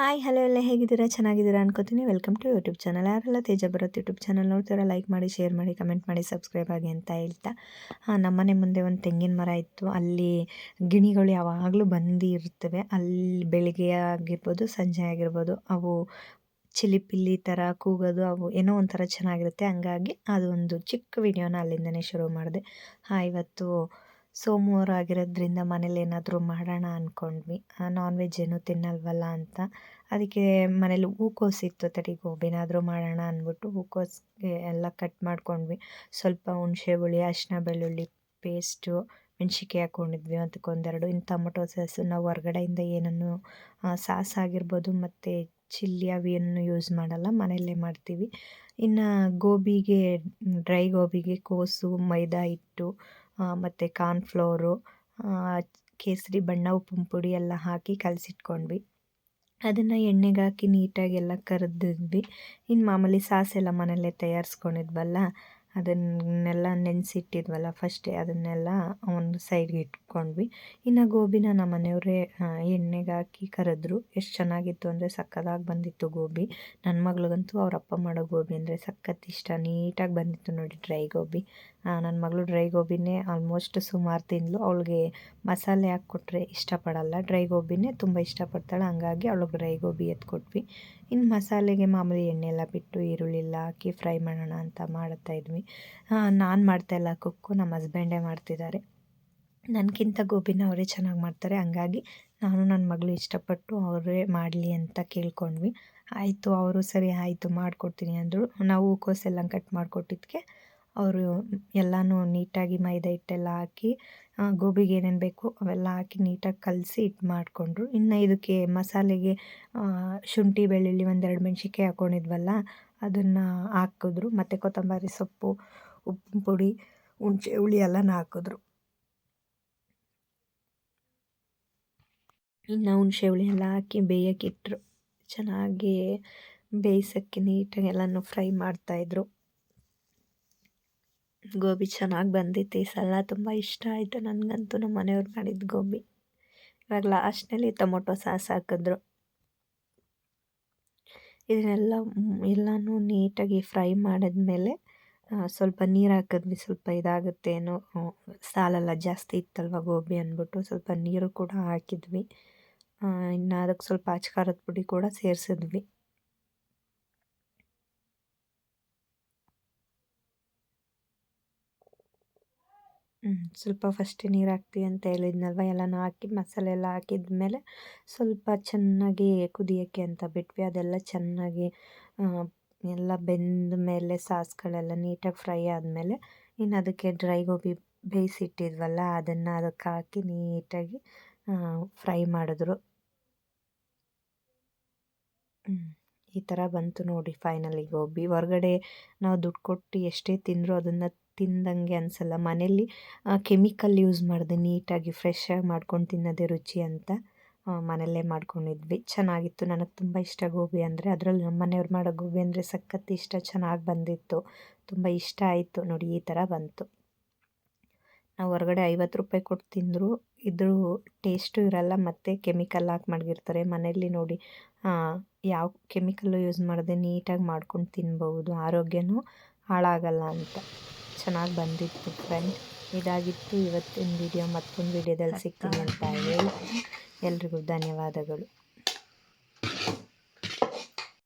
Hi, hello ಎಲ್ಲ ಹೇಗಿದ್ದೀರಾ? ಚೆನ್ನಾಗಿದ್ದೀರಾ ಅನ್ಕೋತೀನಿ. ವೆಲ್ಕಮ್ ಟು ಯೂಟ್ಯೂಬ್ ಚಾನಲ್ ಯಾರೆಲ್ಲ ತೇಜ ಬರುತ್ತೆ ಯೂಟ್ಯೂಬ್ ಚಾನಲ್ ನೋಡ್ತೀರಾ ಲೈಕ್ ಮಾಡಿ ಶೇರ್ ಮಾಡಿ ಕಮೆಂಟ್ ಮಾಡಿ ಸಬ್ಸ್ಕ್ರೈಬ್ ಆಗಿ ಅಂತ ಹೇಳ್ತಾ. ಹಾಂ ನಮ್ಮನೆ ಮುಂದೆ ಒಂದು ತೆಂಗಿನ ಮರ ಇತ್ತು. ಅಲ್ಲಿ ಗಿಣಿಗಳು ಯಾವಾಗಲೂ ಬಂದಿರ್ತವೆ ಅಲ್ಲಿ ಬೆಳಿಗ್ಗೆ ಆಗಿರ್ಬೋದು, ಸಂಜೆ ಆಗಿರ್ಬೋದು, ಅವು ಚಿಲಿಪಿಲ್ಲಿ ಥರ ಕೂಗೋದು, ಅವು ಏನೋ ಒಂಥರ ಚೆನ್ನಾಗಿರುತ್ತೆ. ಹಂಗಾಗಿ ಅದೊಂದು ಚಿಕ್ಕ ವಿಡಿಯೋನ ಅಲ್ಲಿಂದನೇ ಶುರು ಮಾಡಿದೆ. ಹಾಂ, ಇವತ್ತು ಸೋಮವಾರ ಆಗಿರೋದ್ರಿಂದ ಮನೇಲಿ ಏನಾದರೂ ಮಾಡೋಣ ಅಂದ್ಕೊಂಡ್ವಿ ನಾನ್ ವೆಜ್ ಏನೂ ತಿನ್ನಲ್ವಲ್ಲ ಅಂತ. ಅದಕ್ಕೆ ಮನೇಲಿ ಹೂಕೋಸಿತ್ತು ತಡಿ ಗೋಬಿನಾದರೂ ಮಾಡೋಣ ಅಂದ್ಬಿಟ್ಟು ಹೂಕೋಸಿಗೆ ಎಲ್ಲ ಕಟ್ ಮಾಡ್ಕೊಂಡ್ವಿ. ಸ್ವಲ್ಪ ಹುಣಸೆ ಹುಳಿ ಅರಿಶಿನ ಬೆಳ್ಳುಳ್ಳಿ ಪೇಸ್ಟು ಮೆಣ್ಸಿನ್ಕಾಯಿ ಹಾಕ್ಕೊಂಡಿದ್ವಿ ಅದಕ್ಕೊಂದೆರಡು. ಇನ್ನು ಟೊಮೊಟೊ ಸಾಸು, ನಾವು ಹೊರಗಡೆಯಿಂದ ಏನನ್ನು ಸಾಸ್ ಆಗಿರ್ಬೋದು ಮತ್ತು ಚಿಲ್ಲಿ ಅವೇನು ಯೂಸ್ ಮಾಡಲ್ಲ. ಮನೆಯಲ್ಲೇ ಮಾಡ್ತೀವಿ. ಇನ್ನು ಗೋಬಿಗೆ ಡ್ರೈ ಗೋಬಿಗೆ ಕೋಸು, ಮೈದಾ ಹಿಟ್ಟು ಮತ್ತು ಕಾರ್ನ್ಫ್ಲೋರು ಕೇಸರಿ ಬಣ್ಣ ಉಪ್ಪಿನ ಪುಡಿ ಎಲ್ಲ ಹಾಕಿ ಕಲಸಿಟ್ಕೊಂಡ್ವಿ. ಅದನ್ನು ಎಣ್ಣೆಗೆ ಹಾಕಿ ನೀಟಾಗಿ ಎಲ್ಲ ಕರೆದಿದ್ವಿ. ಇನ್ನು ಮಾಮೂಲಿ ಸಾಸೆಲ್ಲ ಮನೆಯಲ್ಲೇ ತಯಾರಿಸ್ಕೊಂಡಿದ್ವಲ್ಲ ಅದನ್ನೆಲ್ಲ ನೆನೆಸಿಟ್ಟಿದ್ವಲ್ಲ ಫಸ್ಟೇ ಅದನ್ನೆಲ್ಲ ಒಂದು ಸೈಡ್ಗೆ ಇಟ್ಕೊಂಡ್ವಿ. ಇನ್ನು ಗೋಬಿನ ನಮ್ಮ ಮನೆಯವರೇ ಎಣ್ಣೆಗೆ ಹಾಕಿ ಕರೆದ್ರು. ಎಷ್ಟು ಚೆನ್ನಾಗಿತ್ತು ಅಂದರೆ ಸಕ್ಕತ್ತಾಗಿ ಬಂದಿತ್ತು ಗೋಬಿ. ನನ್ನ ಮಗಳಿಗಂತೂ ಅವ್ರ ಅಪ್ಪ ಮಾಡೋ ಗೋಬಿ ಅಂದರೆ ಸಖತ್ ಇಷ್ಟ. ನೀಟಾಗಿ ಬಂದಿತ್ತು ನೋಡಿ ಡ್ರೈ ಗೋಬಿ. ನನ್ನ ಮಗಳು ಡ್ರೈ ಗೋಬಿನೇ ಆಲ್ಮೋಸ್ಟ್ ಸುಮಾರು ತಿಂದಳು ಅವಳಿಗೆ ಮಸಾಲೆ ಹಾಕ್ಕೊಟ್ರೆ ಇಷ್ಟಪಡಲ್ಲ. ಡ್ರೈ ಗೋಬಿನೇ ತುಂಬ ಇಷ್ಟಪಡ್ತಾಳೆ. ಹಂಗಾಗಿ ಅವಳಿಗೆ ಡ್ರೈ ಗೋಬಿ ಎತ್ಕೊಟ್ವಿ. ಇನ್ನು ಮಸಾಲೆಗೆ ಮಾಮೂಲಿ ಎಣ್ಣೆ ಎಲ್ಲ ಬಿಟ್ಟು ಈರುಳ್ಳಿ ಎಲ್ಲ ಹಾಕಿ ಫ್ರೈ ಮಾಡೋಣ ಅಂತ ಮಾಡ್ತಾ ಇದ್ವಿ ನಾನು ಮಾಡ್ತಾಯಿಲ್ಲ ಕುಕ್ಕು ನಮ್ಮ ಹಸ್ಬೆಂಡೇ ಮಾಡ್ತಿದ್ದಾರೆ. ನನಗಿಂತ ಗೋಬಿನ ಅವರೇ ಚೆನ್ನಾಗಿ ಮಾಡ್ತಾರೆ. ಹಂಗಾಗಿ ನಾನು ನನ್ನ ಮಗಳು ಇಷ್ಟಪಟ್ಟು ಅವರೇ ಮಾಡಲಿ ಅಂತ ಕೇಳ್ಕೊಂಡ್ವಿ. ಆಯಿತು, ಅವರು ಸರಿ ಆಯಿತು, ಮಾಡಿಕೊಡ್ತೀನಿ ಅಂದರು. ನಾವು ಹೂಕೋಸೆಲ್ಲ ಕಟ್ ಮಾಡಿಕೊಟ್ಟಿದ್ದಕ್ಕೆ ಅವರು ಎಲ್ಲನೂ ನೀಟಾಗಿ ಮೈದಾ ಹಿಟ್ಟೆಲ್ಲ ಹಾಕಿ ಗೋಬಿಗೆ ಏನೇನು ಬೇಕು ಅವೆಲ್ಲ ಹಾಕಿ ನೀಟಾಗಿ ಕಲಸಿ ಇಟ್ಟು ಮಾಡಿಕೊಂಡ್ರು. ಇನ್ನು ಇದಕ್ಕೆ ಮಸಾಲೆಗೆ ಶುಂಠಿ, ಬೆಳ್ಳುಳ್ಳಿ ಒಂದೆರಡು ಮೆಣ್ಸಿನ್ಕಾಯಿ ಹಾಕ್ಕೊಂಡಿದ್ವಲ್ಲ ಅದನ್ನು ಹಾಕಿದ್ರು. ಮತ್ತು ಕೊತ್ತಂಬರಿ ಸೊಪ್ಪು, ಉಪ್ಪಿನ ಪುಡಿ, ಹುಣ್ಸೆ, ಹುಳಿ ಎಲ್ಲನೂ ಹಾಕಿದ್ರು. ಇನ್ನು ಹುಣಸೆ ಹುಳಿ ಎಲ್ಲ ಹಾಕಿ ಬೇಯೋಕ್ಕಿಟ್ರು ಚೆನ್ನಾಗಿ ಬೇಯಿಸೋಕ್ಕೆ ನೀಟಾಗಿ ಎಲ್ಲನೂ ಫ್ರೈ ಮಾಡ್ತಾಯಿದ್ರು ಗೋಬಿ ಚೆನ್ನಾಗಿ ಬಂದಿತ್ತು. ಈ ಸಲ ತುಂಬ ಇಷ್ಟ ಆಯಿತು. ನನಗಂತೂ ನಮ್ಮ ಮನೆಯವ್ರು ಮಾಡಿದ ಗೋಬಿ. ಇವಾಗ ಲಾಸ್ಟ್ನಲ್ಲಿ ಟೊಮೊಟೊ ಸಾಸ್ ಹಾಕಿದ್ರು. ಇದನ್ನೆಲ್ಲ ಎಲ್ಲನೂ ನೀಟಾಗಿ ಫ್ರೈ ಮಾಡಿದ್ಮೇಲೆ ಸ್ವಲ್ಪ ನೀರು ಹಾಕಿದ್ವಿ, ಸ್ವಲ್ಪ ಇದಾಗುತ್ತೆ ಏನೋ ಸಾಲಲ್ಲ ಜಾಸ್ತಿ ಇತ್ತಲ್ವ ಗೋಬಿ ಅಂದ್ಬಿಟ್ಟು ಸ್ವಲ್ಪ ನೀರು ಕೂಡ ಹಾಕಿದ್ವಿ. ಇನ್ನು ಅದಕ್ಕೆ ಸ್ವಲ್ಪ ಅಚ್ಕಾರದ ಪುಡಿ ಕೂಡ ಸೇರಿಸಿದ್ವಿ. ಸ್ವಲ್ಪ ಫಸ್ಟ್ ನೀರು ಹಾಕ್ತೀವಿ ಅಂತ ಹೇಳಿದ್ನಲ್ವ? ಎಲ್ಲನೂ ಹಾಕಿ ಮಸಾಲೆ ಎಲ್ಲ ಹಾಕಿದ್ಮೇಲೆ ಸ್ವಲ್ಪ ಚೆನ್ನಾಗಿ ಕುದಿಯೋಕ್ಕೆ ಅಂತ ಬಿಟ್ವಿ. ಅದೆಲ್ಲ ಚೆನ್ನಾಗಿ ಎಲ್ಲ ಬೆಂದ ಮೇಲೆ ಸಾಸ್ಗಳೆಲ್ಲ ನೀಟಾಗಿ ಫ್ರೈ ಆದಮೇಲೆ ಇನ್ನು ಅದಕ್ಕೆ ಡ್ರೈ ಗೋಬಿ ಬೇಯಿಸಿಟ್ಟಿದ್ವಲ್ಲ, ಅದನ್ನು ಅದಕ್ಕೆ ಹಾಕಿ ನೀಟಾಗಿ ಫ್ರೈ ಮಾಡಿದ್ರು. ಈ ಥರ ಬಂತು ನೋಡಿ ಫೈನಲಿ ಗೋಬಿ. ಹೊರಗಡೆ ನಾವು ದುಡ್ಡು ಕೊಟ್ಟು ಎಷ್ಟೇ ತಿಂದರೂ ಅದನ್ನು ತಿಂದಂಗೆ ಅನಿಸಲ್ಲ. ಮನೇಲಿ ಕೆಮಿಕಲ್ ಯೂಸ್ ಮಾಡಿದೆ, ನೀಟಾಗಿ ಫ್ರೆಶ್ಶಾಗಿ ಮಾಡ್ಕೊಂಡು ತಿನ್ನೋದೇ ರುಚಿ ಅಂತ ಮನೆಯಲ್ಲೇ ಮಾಡ್ಕೊಂಡಿದ್ವಿ. ಚೆನ್ನಾಗಿತ್ತು. ನನಗೆ ತುಂಬ ಇಷ್ಟ ಗೋಬಿ ಅಂದರೆ. ಅದರಲ್ಲಿ ನಮ್ಮ ಮನೆಯವ್ರು ಮಾಡೋ ಗೋಬಿ ಅಂದರೆ ಸಖತ್ ಇಷ್ಟ. ಚೆನ್ನಾಗಿ ಬಂದಿತ್ತು. ತುಂಬ ಇಷ್ಟ ಆಯಿತು. ನೋಡಿ, ಈ ಥರ ಬಂತು. ನಾವು ಹೊರಗಡೆ ಐವತ್ತು ರೂಪಾಯಿ ಕೊಟ್ಟು ತಿಂದರೂ. ಇದ್ರ ಟೇಸ್ಟು ಇರಲ್ಲ. ಮತ್ತು ಕೆಮಿಕಲ್ ಹಾಕಿ ಮಾಡಿರ್ತಾರೆ ಮನೆಯಲ್ಲಿ ನೋಡಿ ಯಾವ ಕೆಮಿಕಲ್ಲು ಯೂಸ್ ಮಾಡದೆ, ನೀಟಾಗಿ ಮಾಡ್ಕೊಂಡು ತಿನ್ಬೋದು ಆರೋಗ್ಯನೂ ಹಾಳಾಗಲ್ಲ ಅಂತ. ಚೆನ್ನಾಗಿ ಬಂದಿತ್ತು ಫ್ರೆಂಡ್ ಇದಾಗಿತ್ತು ಇವತ್ತಿನ ವಿಡಿಯೋ ಮತ್ತೊಂದು ವಿಡಿಯೋದಲ್ಲಿ ಸಿಗ್ತೀನಿ ಅಂತ ಹೇಳಿ ಎಲ್ರಿಗೂ ಧನ್ಯವಾದಗಳು.